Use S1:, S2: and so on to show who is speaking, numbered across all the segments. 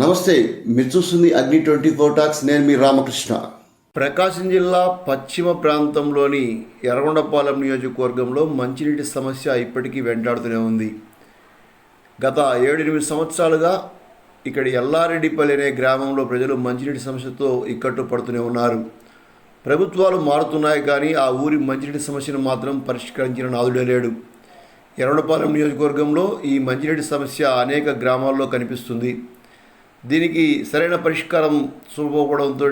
S1: నమస్తే మీరు చూస్తుంది అగ్ని ట్వంటీ ఫోర్ టాక్స్ నేను మీ రామకృష్ణ ప్రకాశం జిల్లా పశ్చిమ ప్రాంతంలోని ఎర్రగొండపాలెం నియోజకవర్గంలో మంచినీటి సమస్య ఇప్పటికీ వెంటాడుతూనే ఉంది గత ఏడెనిమిది సంవత్సరాలుగా ఇక్కడ ఎల్లారెడ్డిపల్లి అనే గ్రామంలో ప్రజలు మంచినీటి సమస్యతో ఇక్కట్టు పడుతూనే ఉన్నారు ప్రభుత్వాలు మారుతున్నాయి కానీ ఆ ఊరి మంచినీటి సమస్యను మాత్రం పరిష్కరించిన నాదుడే లేడు ఎర్రగొండపాలెం నియోజకవర్గంలో ఈ మంచినీటి సమస్య అనేక గ్రామాల్లో కనిపిస్తుంది దీనికి సరైన పరిష్కారం చూపకపోవడంతో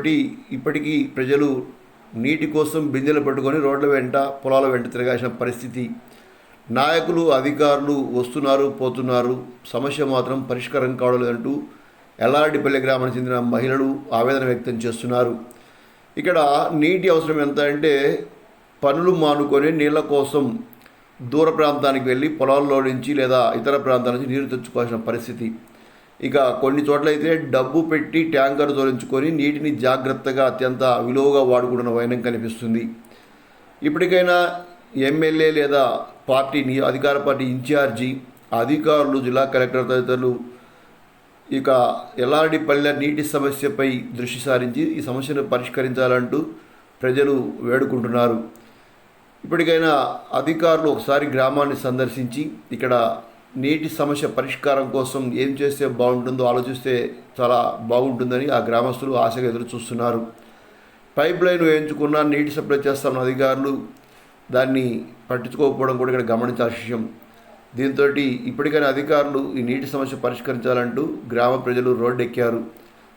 S1: ఇప్పటికీ ప్రజలు నీటి కోసం బిందెలు పట్టుకొని రోడ్ల వెంట పొలాల వెంట తిరగాల్సిన పరిస్థితి నాయకులు అధికారులు వస్తున్నారు పోతున్నారు సమస్య మాత్రం పరిష్కారం కావడం లేదంటూ ఎల్లారెడ్డిపల్లి గ్రామానికి చెందిన మహిళలు ఆవేదన వ్యక్తం చేస్తున్నారు ఇక్కడ నీటి అవసరం ఎంత అంటే పనులు మానుకొని నీళ్ళ కోసం దూర ప్రాంతానికి వెళ్ళి పొలాల్లో నుంచి లేదా ఇతర ప్రాంతాల నుంచి నీరు తెచ్చుకోవాల్సిన పరిస్థితి ఇక కొన్ని చోట్ల అయితే డబ్బు పెట్టి ట్యాంకర్ తొలగించుకొని నీటిని జాగ్రత్తగా అత్యంత విలువగా వాడుకుంటున్న వైనం కనిపిస్తుంది ఇప్పటికైనా ఎమ్మెల్యే లేదా పార్టీని అధికార పార్టీ ఇన్ఛార్జీ అధికారులు జిల్లా కలెక్టర్ తదితరులు ఇక ఎల్ఆర్డి పల్లె నీటి సమస్యపై దృష్టి సారించి ఈ సమస్యను పరిష్కరించాలంటూ ప్రజలు వేడుకుంటున్నారు ఇప్పటికైనా అధికారులు ఒకసారి గ్రామాన్ని సందర్శించి ఇక్కడ నీటి సమస్య పరిష్కారం కోసం ఏం చేస్తే బాగుంటుందో ఆలోచిస్తే చాలా బాగుంటుందని ఆ గ్రామస్తులు ఆశగా ఎదురు చూస్తున్నారు పైప్ లైన్ వేయించుకున్న నీటి సప్లై చేస్తామని అధికారులు దాన్ని పట్టించుకోకపోవడం కూడా ఇక్కడ గమనించాల్సిన విషయం దీంతో ఇప్పటికైనా అధికారులు ఈ నీటి సమస్య పరిష్కరించాలంటూ గ్రామ ప్రజలు రోడ్డెక్కారు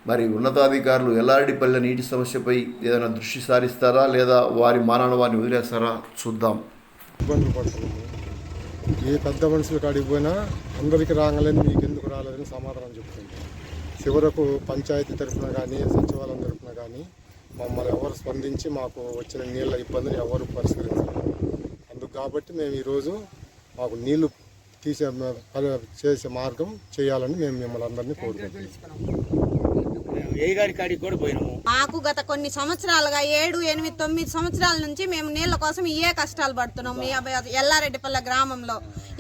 S1: మరి ఉన్నతాధికారులు ఎల్లారెడ్డిపల్లె నీటి సమస్యపై ఏదైనా దృష్టి సారిస్తారా లేదా వారి మానాన వారిని వదిలేస్తారా చూద్దాం
S2: ఇబ్బందులు ఏ పెద్ద మనుషులు కాడికి పోయినా అందరికీ మీకు మీకెందుకు రాలేదని సమాధానం చెప్తుంది చివరకు పంచాయతీ తరఫున కానీ సచివాలయం తరఫున కానీ మమ్మల్ని ఎవరు స్పందించి మాకు వచ్చిన నీళ్ళ ఇబ్బందులు ఎవరు పరిష్కరించారు అందుకు కాబట్టి మేము ఈరోజు మాకు నీళ్లు తీసే చేసే మార్గం చేయాలని మేము మిమ్మల్ని అందరినీ కోరుకుంటున్నాం
S3: మాకు గత కొన్ని సంవత్సరాలుగా ఏడు ఎనిమిది తొమ్మిది సంవత్సరాల నుంచి మేము నీళ్ల కోసం ఇయే కష్టాలు పడుతున్నాం ఎల్లారెడ్డిపల్ల గ్రామంలో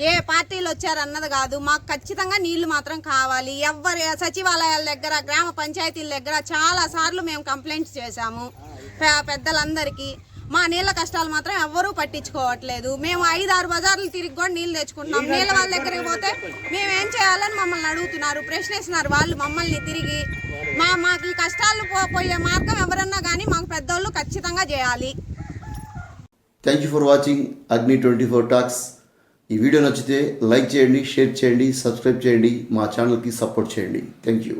S3: ఏ పార్టీలు వచ్చారన్నది కాదు మాకు ఖచ్చితంగా నీళ్లు మాత్రం కావాలి ఎవరి సచివాలయాల దగ్గర గ్రామ పంచాయతీల దగ్గర చాలా సార్లు మేము కంప్లైంట్స్ చేశాము పెద్దలందరికీ మా నీళ్ళ కష్టాలు మాత్రం ఎవ్వరూ పట్టించుకోవట్లేదు మేము ఐదు ఆరు బజార్లు తిరిగి కూడా నీళ్ళు తెచ్చుకుంటున్నాం నీళ్ళ వాళ్ళ దగ్గరికి పోతే మేము ఏం చేయాలని మమ్మల్ని అడుగుతున్నారు ప్రశ్నిస్తున్నారు వాళ్ళు మమ్మల్ని తిరిగి మా మాకు ఈ కష్టాలు పోయే మార్గం ఎవరన్నా కానీ మాకు పెద్దోళ్ళు ఖచ్చితంగా చేయాలి
S1: thank you for watching Agni twenty four talks ఈ వీడియో నచ్చితే లైక్ చేయండి షేర్ చేయండి సబ్స్క్రైబ్ చేయండి మా ఛానల్కి సపోర్ట్ చేయండి థ్యాంక్ యూ